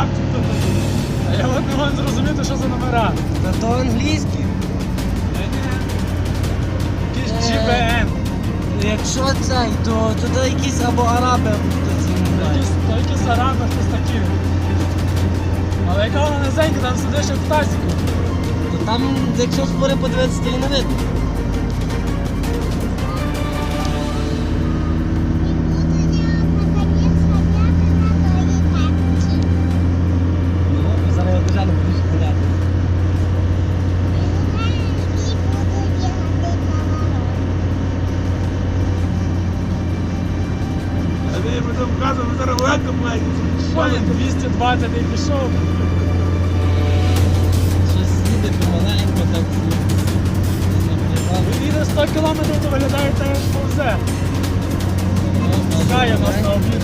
хто такий. А я от не можу зрозуміти, що за номера. Та то англійські. Якийсь Е. GBN. Якщо цей, то туди якісь або араби, або хтось. Якісь, то якісь араби, хтось такі. Але яка вона низенька, там сидиш як в тазіку. Там, якщо збори подивитися, то і не видно. Я потім вказував, ми зараз легко платять. Що 220 і пішов. Щось їде помаленько, так Він їде 100 кілометрів, то виглядає так, як повзе. Скає нас на обід